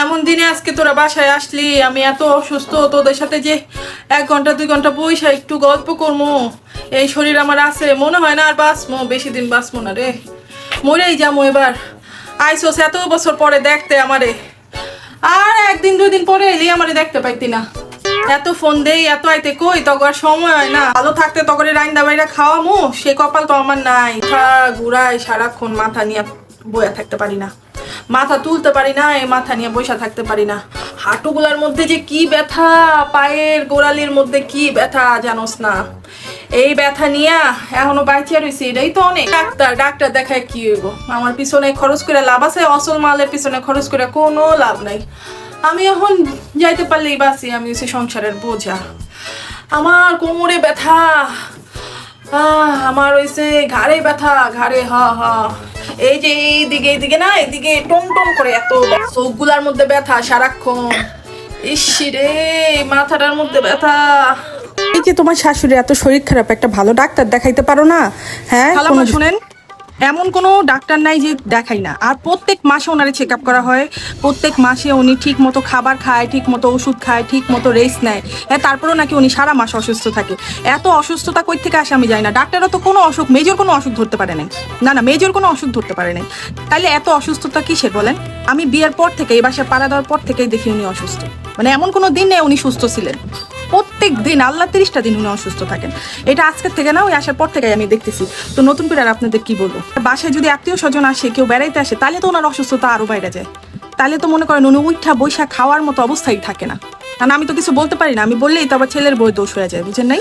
এমন দিনে আজকে তোরা বাসায় আসলি, আমি এত অসুস্থ, তোদের সাথে যে এক ঘণ্টা, দুই ঘণ্টা বইসা একটু গল্প করব এই শরীর আমার আছে, মনে হয় না আর বাঁচমো, বেশি দিন বাঁচবো না রে। মরেই যাব এবার। আইসোস, এত বছর পরে দেখতে আমারে। আর একদিন, দুই দিন পরে এলি আমারে দেখতে পাইতি না। এত ফোন দেই, এত আইতে কই তখন সময় হয় না। ভালো থাকতে তখন রাইন্দা বাইরা খাওয়ামু, সে কপাল তো আমার নাই। খা ঘুরাই সারাক্ষণ মাথা নিয়ে বয়া থাকতে পারি না। মাথা তুলতে পারি না, এই মাথা নিয়ে বসে থাকতে পারি না। হাঁটুগুলার মধ্যে যে কি ব্যথা, পায়ের গোড়ালির মধ্যে কি ব্যথা জানোস না। এই ব্যথা নিয়ে এখনও বাইচিয়া রয়েছে এটাই তো অনেক। ডাক্তার ডাক্তার দেখায় কি হইব? আমার পিছনে খরচ করে লাভ আছে, অসল মালের পিছনে খরচ করে কোনো লাভ নাই। আমি এখন যাইতে পারলেই বাসি আমি হচ্ছে সংসারের বোঝা। আমার কোমরে ব্যথা আমার হইছে ঘাড়ে ব্যথা, ঘাড়ে হ হ। এই যে এইদিকে এইদিকে না এইদিকে টম টম করে এত চোখগুলার মধ্যে ব্যথা সারাক্ষণ। ইসি রে মাথাটার মধ্যে ব্যথা। এই যে তোমার শাশুড়ি এত শরীর খারাপ একটা ভালো ডাক্তার দেখাইতে পারো না? হ্যাঁ শুনেন। এমন কোনো ডাক্তার নাই যে দেখাই না। আর প্রত্যেক মাসে ওনারে চেক আপ করা হয়। প্রত্যেক মাসে উনি ঠিক মতো খাবার খায় ঠিক মতো ওষুধ খায় ঠিক মতো রেস্ট নেয়। হ্যাঁ তারপরেও নাকি উনি সারা মাস অসুস্থ থাকে। এত অসুস্থতা কই থেকে আসে আমি জানি না। ডাক্তাররা তো কোনো অসুখ মেজর কোনো অসুখ ধরতে পারে নাই। না না মেজর কোনো অসুখ ধরতে পারে নাই। তাইলে এত অসুস্থতা কিসের বলেন? আমি বিয়ের পর থেকে, এই বাসায় পাড়া দেওয়ার পর থেকেই দেখি উনি অসুস্থ। মানে এমন কোনো দিন নেই উনি সুস্থ ছিলেন। প্রত্যেক দিন, আল্লাহ তিরিশটা দিন উনি অসুস্থ থাকেন। এটা আজকের থেকে না, ওই আসার পর থেকে আমি দেখতেছি। তো নতুন করে আর আপনাদের কি বলব? বাসায় যদি আত্মীয় স্বজন আসে, কেউ বেড়াইতে আসে, তাহলে তো ওনার অসুস্থতা আরও বাইরে যায়। তাহলে তো মনে করেন উনি উঠা বৈশাখ খাওয়ার মতো অবস্থাই থাকে না। কারণ আমি তো কিছু বলতে পারি না, আমি বললেই তো আবার ছেলের বই দোষ হয়ে যায়, বুঝেন নাই?